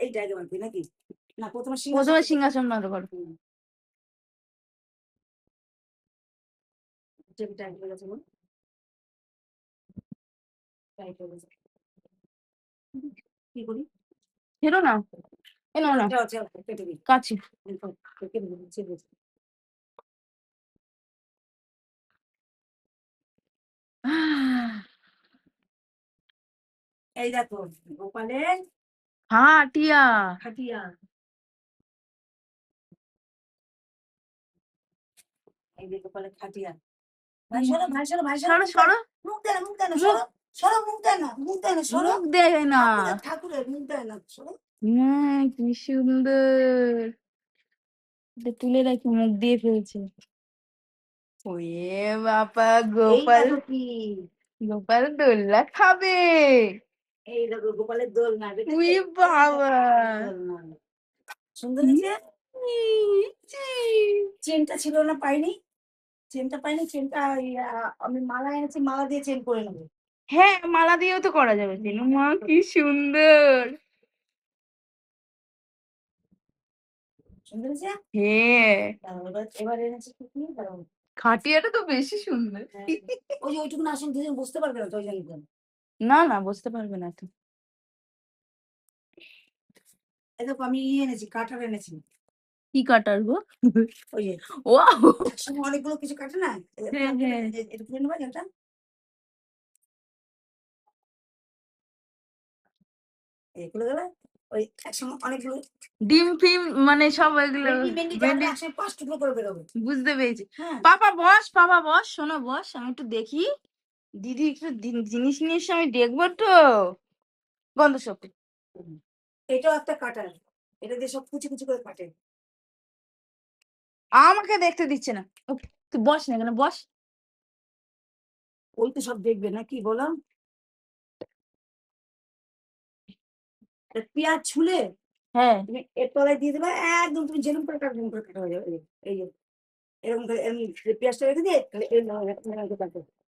এইটা আগে বাঁধবি না কি করি ফেরো না এলো না কাছে এই দেখো গোপালের হ্যাঁ টিয়া খাটিয়া। এই যে গোপালের খাটিয়া। ভাই সরো ভাই সরো ভাই সরো সরো মুখ দেয় মুখ দেয় না সরো। সরো মুখ দেয় না মুখ দেয় না সরো। মুখ দেয় না। ঠাকুরের- ঠাকুরের মুখ দেয় না সরো। হ্যাঁ কি সুন্দর। এটা তুলে রাখি মুখ দিয়ে ফেলছে। ওয়ে বাবা গোপাল। গোপাল দোল্লা খাবে। এই দেখো গোপালের দোল না দেখেছ? উই বাবা। সুন্দর চেনটা ছিল না পাইনি? চেনটা পাইনি চেনটা আমি মালা এনেছি মালা দিয়ে চেন করে নেব। হ্যাঁ মালা দিয়েও তো করা যাবে চিনু মা কি সুন্দর। সুন্দর হ্যাঁ। খাটিয়াটা তো বেশি সুন্দর। হ্যাঁ। ওই ওইটুকু আসুন দুজন বুঝতে পারবে না তো ওই জন্য না না বুঝতে পারবে না তো এই দেখো আমি ইয়ে এনেছি কাটার এনেছি। কি কাটার গো? ওই যে ওয়াও! একসঙ্গে অনেকগুলো কিছু কাটে না? হ্যাঁ, হ্যাঁ। এটা খুলে নেবা এটা এই খুলে গেলে ওই একসঙ্গে অনেকগুলো ডিম ফিম মানে সব এগুলো ভেন্ডি ভেন্ডি ভেন্ডি একসঙ্গে পাঁচ টুকরো করে বেরোবে বুঝতে পেরেছি। হ্যাঁ। পাপা বস পাপা বস শোনো বস আমি একটু দেখি। দিদি একটু জিনিস নিয়ে এসে আমি দেখব তো গন্ধ শক্তি এটাও একটা কাটার এটা দিয়ে সব কুচি কুচি করে কাটে আমাকে দেখতে দিচ্ছে না তুই বস না এখানে বস ওই তো সব দেখবে না কি বলো পেঁয়াজ ছুলে হ্যাঁ তুমি এর তলায় দিয়ে দেবে একদম তুমি যেরকম করে কাটবে করে কাটা হয়ে যাবে এই যে, এরকম করে পেঁয়াজটা রেখে দিয়ে তাহলে এরকম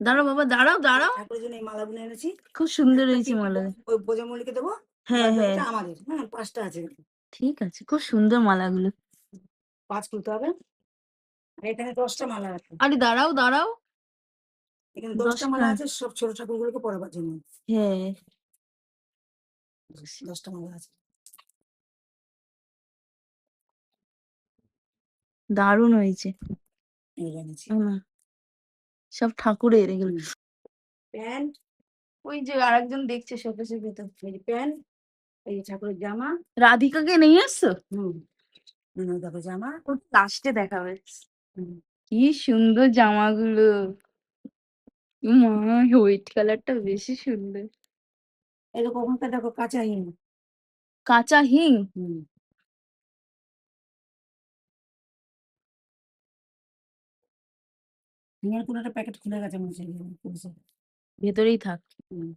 দাঁড়াও বাবা দাঁড়াও দাঁড়াও। ঠাকুরের জন্য এই মালাগুলো এনেছি। খুব সুন্দর হয়েছে মালা। ওই বোঝামল্লিকে দেবো। হ্যাঁ হ্যাঁ। আমাদের। হ্যাঁ পাঁচটা আছে। ঠিক আছে খুব সুন্দর মালাগুলো। পাঁচ খুলতে হবে। আর এখানে দশটা মালা আছে। আরে দাঁড়াও দাঁড়াও। এখানে দশটা মালা আছে সব ছোট ঠাকুরগুলোকে পড়াবার জন্য। হ্যাঁ। দশটা মালা আছে। দারুণ হয়েছে। এই এনেছি। সব ঠাকুরের এগুলো। প্যান্ট ওই যে আরেকজন দেখছে শোকেশের ভেতর প্যান্ট এই ঠাকুরের জামা। রাধিকাকে নিয়ে এসছো হুম দেখো জামা। লাস্টে দেখাবে হুম। কি সুন্দর জামাগুলো। মা হোয়াইট কালারটা বেশি সুন্দর। এই দেখো দেখো কাঁচা হিম কাঁচা হিং? হিমের কোনো একটা প্যাকেট খুলে গেছে মনে হচ্ছে ভেতরেই থাক। হুম।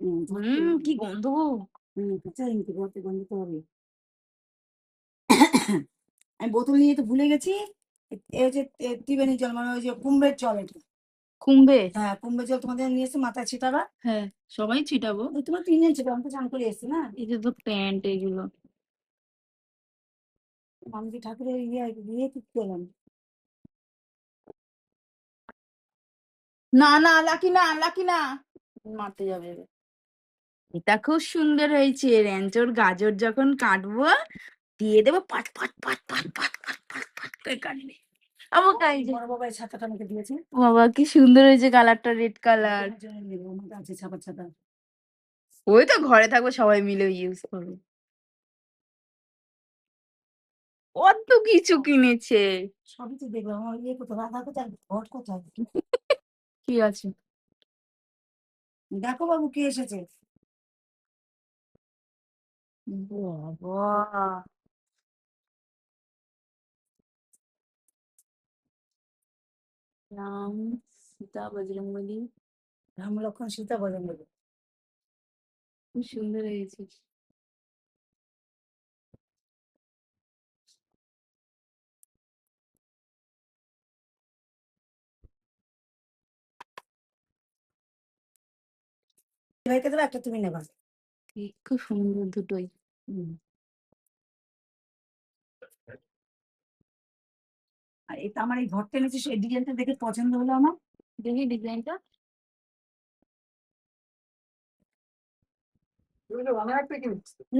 হুম, হুম কি গন্ধ? হুম কাঁচা হিম তো গন্ধ হবে আমি বোতল নিয়ে তো ভুলে গেছি। এ- এ হচ্ছে ত্রিবেণী জল মানে ওই যে কুম্ভের জল এটা। কুম্ভে হ্যাঁ কুম্ভের জল তোমাদের নিয়ে এসে মাথায় ছিটাবা। হ্যাঁ সবাই ছিটাবো। তোমার তিনজন ছিল আমি তো চান করে এসেছি না? এই যে তো প্যান্ট এগুলো। আমি ঠাকুরের ইয়ে ইয়ে ঠিক করলাম। না না লাকি না লাকি না। মারতে যাবে। এটা খুব সুন্দর হয়েছে র্যাঞ্চোর গাজর যখন কাটবো দিয়ে দেবো পাট পাট পাট পাট পাট পাট পাট পাট করে কাটবে। বাবা ছাতাটা আমাকে দিয়েছে। বাবা কি সুন্দর হয়েছে কালারটা রেড কালার ছাপা ছাতা। ওই তো ঘরে থাকব সবাই মিলে ইউজ করব। কত কিছু কিনেছে। সবই তো দেখলাম আমার ইয়ে রাধা কোথায়? কোথায়? কি আছে? দেখো বাবু কে এসেছে। বাবা। রাম সীতা বজরঙ্গলী রাম লক্ষণ সীতা বজরঙ্গলী খুব সুন্দর হয়েছে। ভাইকে দেবে একটা তুমি নেবা। খুব সুন্দর দুটোই। আর এটা আমার এই ঘরটা এনেছি সেই ডিজাইনটা দেখে পছন্দ হলো আমার। দেখি ডিজাইনটা।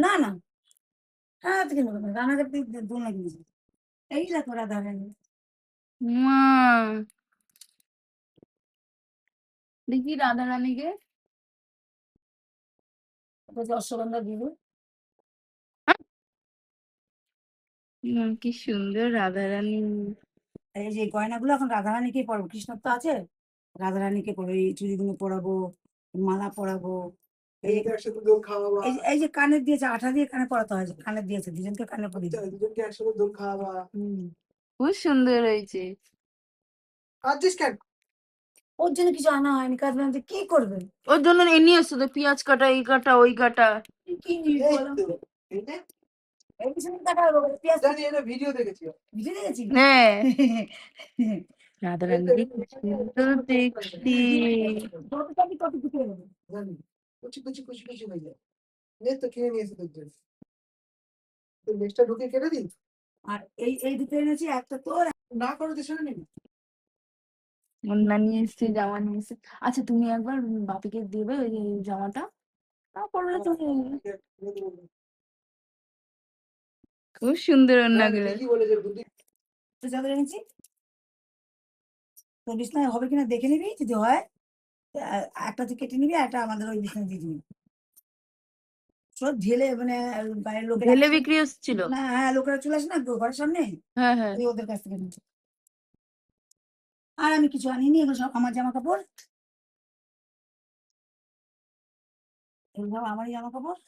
না না। হ্যাঁ তো কিনবো না রানাঘাট থেকে দোলনা কিনেছি এই দেখো রাধা রানী। দেখি রাধা রানীকে। অশ্বগন্ধা দিবো। কি সুন্দর এই যে গয়নাগুলো এখন পরাবো কৃষ্ণ তো আছে। এই চুড়িগুলো পরাবো মালা পরাবো। এই যে- একসাথে এই এই যে কানের দিয়েছে আঠা দিয়ে কানে পরাতে হয় কানের দিয়েছে দুজনকে কানে দিই দুজনকে একসাথে দোল খাওয়াবা। হুম। খুব সুন্দর হয়েছে। কাঁদছিস কেন? ওর জন্য কিছু আনা হয়নি কাজ মানে কি করবে ওর জন্য এ নিয়ে এসছো তো পেঁয়াজ কাটা এই কাটা ওই কাটা কি এই বলো? এই পিছনে কাটা হবে পেঁয়াজ জানি এটা ভিডিও দেখেছি হ্যাঁ তো, দেখছি জানি কুচি কুচি কুচি কুচি হয়ে যায় এই তো কিনে নিয়েছি ঢুকে কেটে দিই আর এই এই দুটো এনেছি একটা তোর না করে দিস নিবি ওন্না নিয়ে এসছে জামা নিয়ে এসছে। আচ্ছা তুমি একবার বাপিকে দেবে ওই জামাটা? না পরলে তুমি খুব সুন্দর ওন্নাগুলো কি বলে যে বুদ্ধি। তো চাদর এনেছি তো বিছনায় হবে কিনা দেখে নিবি যদি হয় একটা তুই কেটে নিবি একটা আমাদের ওই বিছনায় দিয়ে দিবি। সব ঢেলে মানে বাইরের লোকেরা ঢেলে বিক্রি হচ্ছিল? না হ্যাঁ লোকেরা চলে আসে না ঘরের সামনে? হ্যাঁ হ্যাঁ। ওদের কাছ থেকে আর আমি কিছু আনিনি এগুলো সব আমার জামা কাপড় এগুলো আমারই জামা কাপড়